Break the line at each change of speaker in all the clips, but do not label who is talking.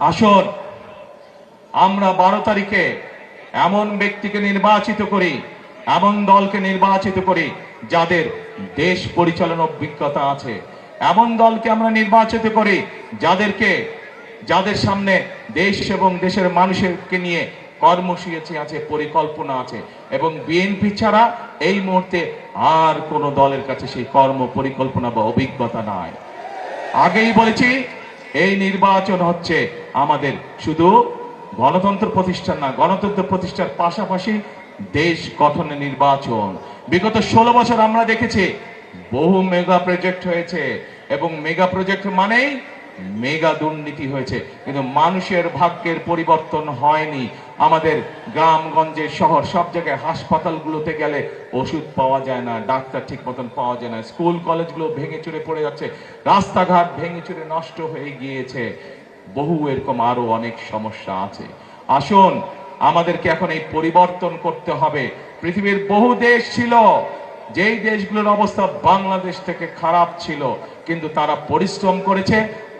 আসুন, আমরা বারো তারিখে এমন ব্যক্তিকে নির্বাচিত করি, এমন দলকে নির্বাচিত করি যাদের দেশ পরিচালনা অভিজ্ঞতা আছে। এমন দলকে আমরা নির্বাচিত করি যাদেরকে, যাদের সামনে দেশ এবং দেশের মানুষকে নিয়ে কর্মসূচি আছে, পরিকল্পনা আছে এবং বিএনপি ছাড়া এই মুহূর্তে আর কোন দলের কাছে সেই কর্ম, পরিকল্পনা বা অভিজ্ঞতা নাই। আগেই বলেছি এই নির্বাচন হচ্ছে আমাদের শুধু গণতন্ত্র প্রতিষ্ঠান না, গণতন্ত্র প্রতিষ্ঠার পাশাপাশি দেশ গঠনের নির্বাচন। বিগত ষোলো বছর আমরা দেখেছি বহু মেগা প্রজেক্ট হয়েছে এবং মেগা প্রজেক্ট মানেই মেগা দুর্নীতি হয়েছে, কিন্তু মানুষের ভাগ্যের পরিবর্তন হয়নি। আমাদের গ্রামগঞ্জে শহর, সব জায়গায় হাসপাতালগুলোতে গেলে ওষুধ পাওয়া যায় না, ডাক্তার ঠিক মতন পাওয়া যায় না, স্কুল কলেজগুলো ভেঙে চুরে পড়ে যাচ্ছে, রাস্তাঘাট ভেঙে চুরে নষ্ট হয়ে গিয়েছে। বহু এরকম আরও অনেক সমস্যা আছে। আসুন, আমাদেরকে এখন এই পরিবর্তন করতে হবে। পৃথিবীর বহু দেশ ছিল, যেই দেশগুলোর অবস্থা বাংলাদেশ থেকে খারাপ ছিল, কিন্তু তারা পরিশ্রম করেছে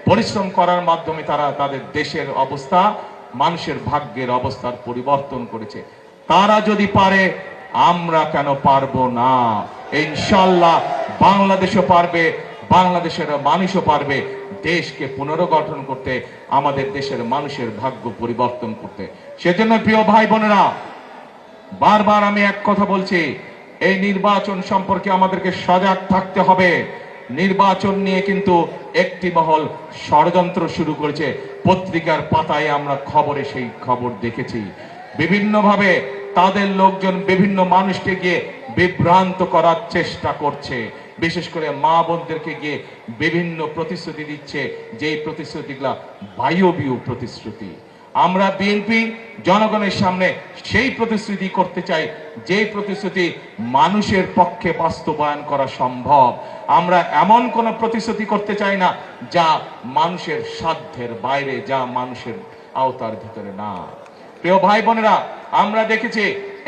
পরিশ্রম করার মাধ্যমে তারা তাদের দেশের অবস্থা, মানুষের ভাগ্যের অবস্থার পরিবর্তন করেছে। তারা যদি পারে, আমরা কেন পারব না? ইনশাল্লাহ বাংলাদেশও পারবে, বাংলাদেশের মানুষও পারবে দেশকে পুনর্গঠন করতে, আমাদের দেশের মানুষের ভাগ্য পরিবর্তন করতে। সেজন্য প্রিয় ভাই বোনেরা, বারবার আমি এক কথা বলছি, এই নির্বাচন সম্পর্কে আমাদেরকে সজাগ থাকতে হবে। নির্বাচন নিয়ে কিন্তু একটি মহল ষড়যন্ত্র শুরু করেছে। পত্রিকার পাতায় আমরা খবরে সেই খবর দেখেছি। বিভিন্নভাবে তাদের লোকজন বিভিন্ন মানুষকে গিয়ে বিভ্রান্ত করার চেষ্টা করছে। বিশেষ করে মা বোনদেরকে গিয়ে বিভিন্ন প্রতিশ্রুতি দিচ্ছে। যেই প্রতিশ্রুতিগুলা বায়বীয় প্রতিশ্রুতি। আমরা বিএনপি জনগণের সামনে সেই প্রতিশ্রুতি করতে চাই যে প্রতিশ্রুতি মানুষের পক্ষে বাস্তবায়ন করা সম্ভব। আমরা এমন কোন প্রতিশ্রুতি করতে চাই না, যা মানুষের সাধ্যের বাইরে, যা মানুষের আওতার ভিতরে না। প্রিয় ভাই বোনেরা, আমরা দেখেছি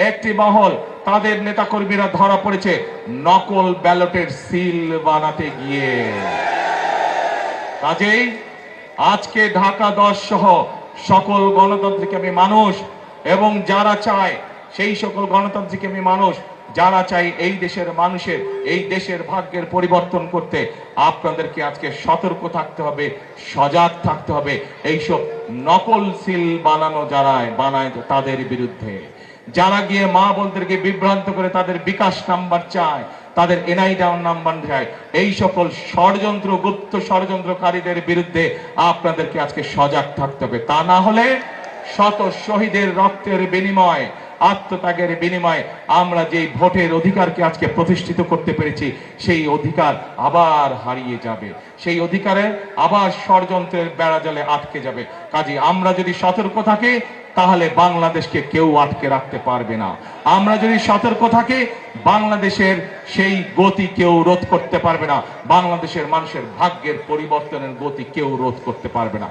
একটি মহল, তাদের নেতাকর্মীরা ধরা পড়েছে নকল ব্যালটের সিল বানাতে গিয়ে। কাজেই আজকে ঢাকা দশ সহ সকল গণতান্ত্রিক আমি মানুষ এবং যারা চায়, সেই সকল গণতান্ত্রিক আমি মানুষ, যারা চাই এই দেশের মানুষের, এই দেশের ভাগ্যের পরিবর্তন করতে, আপনাদেরকে আজকে সতর্ক থাকতে হবে, সজাগ থাকতে হবে। এইসব নকল সিল বানানো যারা বানায় তাদের বিরুদ্ধে। যারা গিয়ে মা বোনদেরকে বিভ্রান্ত করে তাদের বিকাশ নাম্বার চায় তাদের এনআই ডাউন নাম্বার চায় এই সকল ষড়যন্ত্র, গুপ্ত ষড়যন্ত্রকারীদের বিরুদ্ধে আপনাদেরকে আজকে সজাগ থাকতে হবে। তা না হলে শত শহীদের রক্তের বিনিময়, আত্মত্যাগের বিনিময়ে আমরা যে ভোটের অধিকারকে আজকে প্রতিষ্ঠিত করতে পেরেছি, সেই অধিকার আবার হারিয়ে যাবে। সেই অধিকারে আবার ষড়যন্ত্রের বেড়া জালে আটকে যাবে। কাজে আমরা যদি সতর্ক থাকি তাহলে বাংলাদেশকে কেউ আটকে রাখতে পারবে না। আমরা যদি সতর্ক থাকি, বাংলাদেশের সেই গতি কেউ রোধ করতে পারবে না। বাংলাদেশের মানুষের ভাগ্যের পরিবর্তনের গতি কেউ রোধ করতে পারবে না।